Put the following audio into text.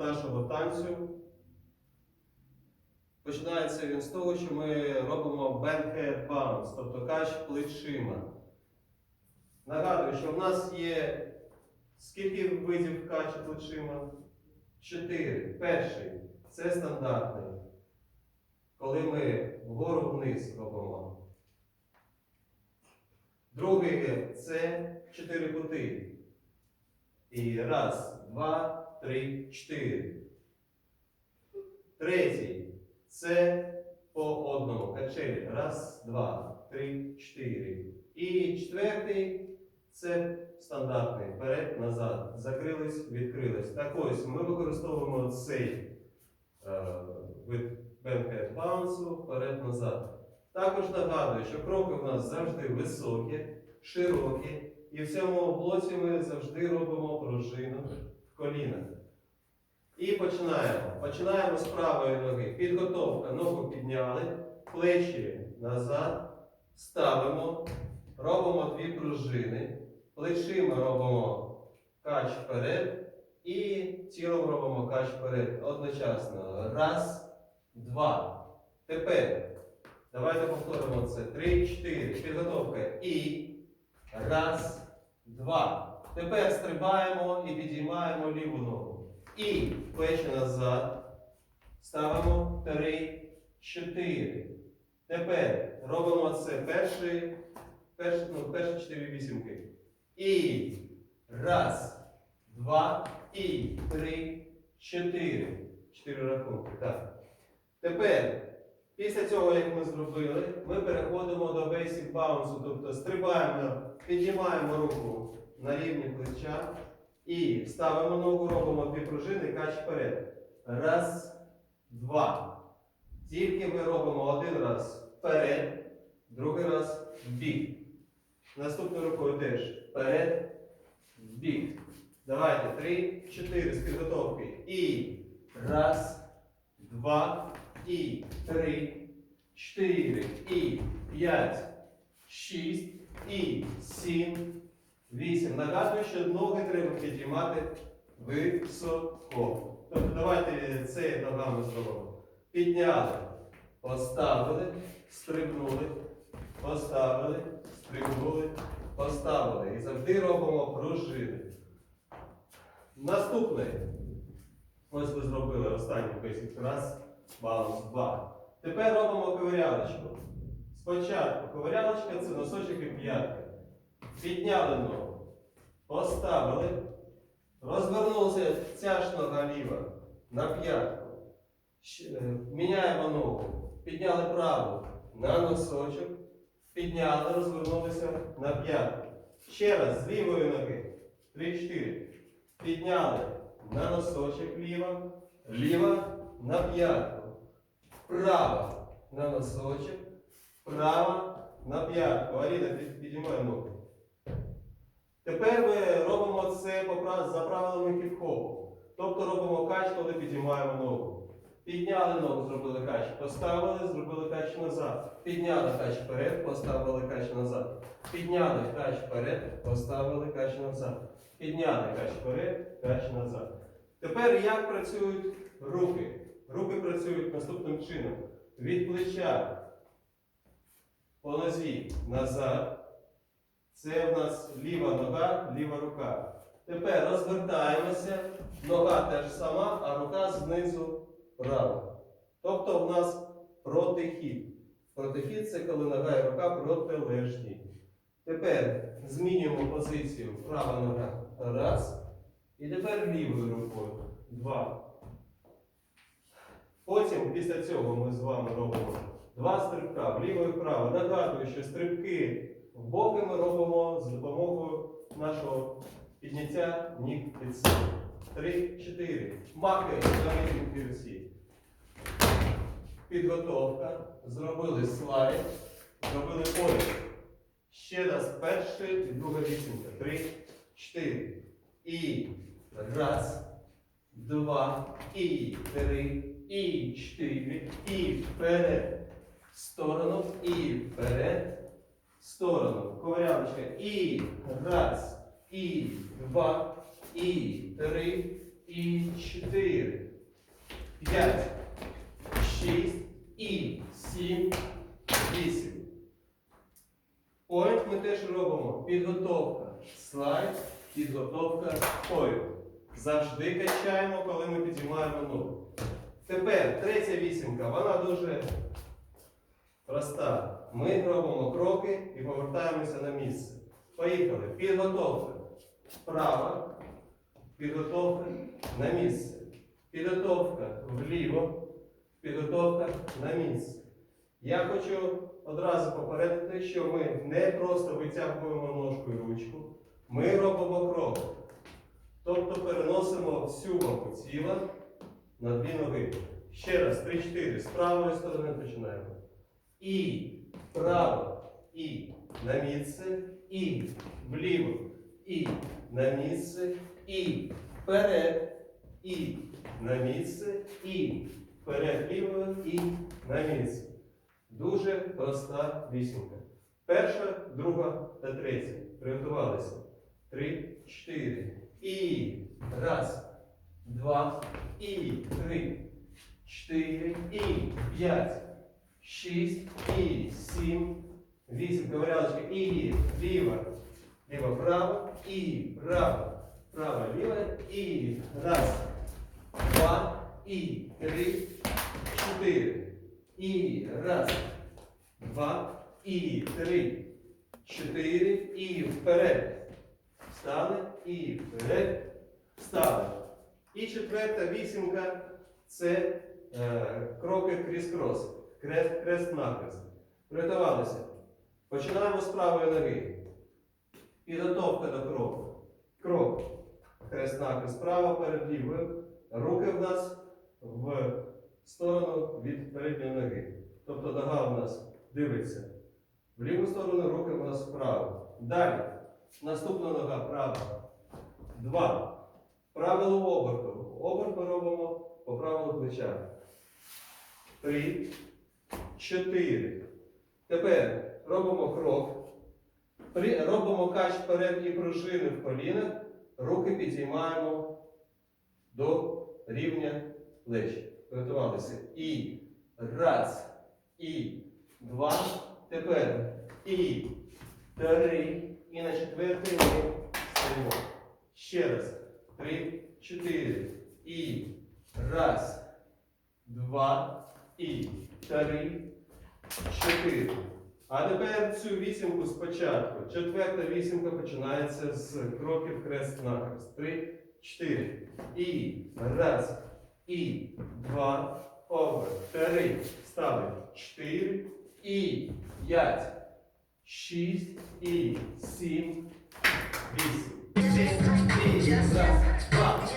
нашого танцю. Починається він з того, що ми робимо backhand bounce, тобто кач плечима. Нагадую, що в нас є скільки видів качі плечима? Чотири. Перший це стандартний. Коли ми вгору вниз робимо. Другий це чотири кути. І раз, два, три, чотири. Третій це по одному качелі. Раз, два, три, чотири. І четвертий це стандартний. Вперед, назад. Закрились, відкрились. Так ось ми використовуємо цей е, вид бенкет баунсу вперед-назад. Також нагадую, що кроки в нас завжди високі, широкі, і в цьому блоці ми завжди робимо пружину в колінах. І починаємо. Починаємо з правої ноги. Підготовка. Ногу підняли, плечі назад, ставимо, робимо дві пружини, плечима робимо кач вперед і тілом робимо кач вперед. Одночасно. Раз, два. Тепер давайте повторимо це. Три, чотири. Підготовка. І раз, два. Тепер стрибаємо і підіймаємо ліву ногу. І плечі назад. Ставимо три, чотири. Тепер робимо це перші, перші, ну, перші чотири вісімки. І раз, два, і три, чотири. Чотири рахунки. Так. Тепер, після цього, як ми зробили, ми переходимо до basic bounce, тобто стрибаємо, піднімаємо руку на рівні плеча. І ставимо ногу, робимо дві пружини, кач вперед. Раз, два. Тільки ми робимо один раз вперед, другий раз в бік. Наступною рукою теж вперед, в бік. Давайте. Три, чотири з підготовки. І раз, два, і три, чотири, і п'ять, шість, і сім. Вісім. Нагадую, що ноги треба підіймати високо. Тобто давайте це ногами зробимо. Підняли, поставили, стрибнули, поставили, стрибнули, поставили. І завжди робимо пружини. Наступне. Ось ви зробили останній бейсик. Раз, баланс, два. Тепер робимо ковирялочку. Спочатку ковирялочка це носочок і п'ятка. Підняли ногу, поставили, розвернулися ця ж нога ліва на п'ятку. Е, Міняємо ногу. Підняли праву на носочок, підняли, розвернулися на п'ятку. Ще раз з лівої ноги. Три-чотири. Підняли на носочок ліва, ліва на п'ятку. Права на носочок, права на п'ятку. Аріна, під- підіймай ногу. Тепер ми робимо це за правилами хіп-хопу. Тобто робимо кач, коли підіймаємо ногу. Підняли ногу, зробили кач, поставили, зробили кач назад. Підняли кач вперед, поставили кач назад. Підняли кач вперед, поставили кач назад. Підняли кач вперед, кач назад. Тепер як працюють руки? Руки працюють наступним чином. Від плеча по нозі назад. Це в нас ліва нога, ліва рука. Тепер розвертаємося, нога теж сама, а рука знизу права. Тобто в нас протихід. Протихід це коли нога і рука протилежні. Тепер змінюємо позицію права нога. Раз. І тепер лівою рукою. Два. Потім після цього ми з вами робимо два стрибка вліво і вправо. Нагадую, що стрибки боки ми робимо з допомогою нашого підняття ніг під себе. Три, чотири. Маки на всі. Підготовка. Зробили слайд. Зробили пояс. Ще раз перший і друга вісімка. Три, чотири. І раз, два, і три, і чотири, і вперед. В сторону, і вперед сторону. Коваряночка. І раз, і два, і три, і чотири. П'ять. Шість. І сім. Вісім. Поінт ми теж робимо. Підготовка. Слайд, підготовка поінт. Завжди качаємо, коли ми підіймаємо ногу. Тепер третя вісімка. Вона дуже проста. Ми робимо кроки і повертаємося на місце. Поїхали. Підготовка. Права. Підготовка на місце. Підготовка вліво. Підготовка на місце. Я хочу одразу попередити, що ми не просто витягуємо ножку і ручку, ми робимо крок. Тобто переносимо всю вагу тіла на дві ноги. Ще раз, 3-4. З правої сторони починаємо. І право, і на місце, і вліво, і на місце, і вперед, і на місце, і вперед лівою, і на місце. Дуже проста вісімка. Перша, друга та третя. Приготувалися. Три, чотири. І раз, два, і три, чотири, і п'ять, шість, і сім, вісім. Коварялочка. І ліва, ліва, право, і право, право, ліва, і раз, два, і три, чотири. І раз, два, і три, чотири, і вперед. Встали, і вперед. Встали. І четверта вісімка це е, кроки кріс-крос. Крест, крест накрест. Приготувалися. Починаємо з правої ноги. Підготовка до кроку. Крок. Хрест накрест справа перед лівою. Руки в нас в сторону від передньої ноги. Тобто нога у нас дивиться в ліву сторону, руки у нас вправо. Далі. Наступна нога права. Два. Правило оберту. Оберт ми робимо по правилу плеча. Три. Чотири. Тепер робимо крок. Робимо кач вперед і пружини в колінах. Руки підіймаємо до рівня плеч. Приготувалися. І раз. І два. Тепер. І три. І на четвертий ми стоїмо. Ще раз. Три, чотири. І раз, два, і три, чотири. А тепер цю вісімку спочатку. Четверта вісімка починається з кроків хрест нахрест. Три, чотири. І раз, і два, обер. Три. Стали. Чотири. І п'ять. Шість і сім. Вісім. І раз, два,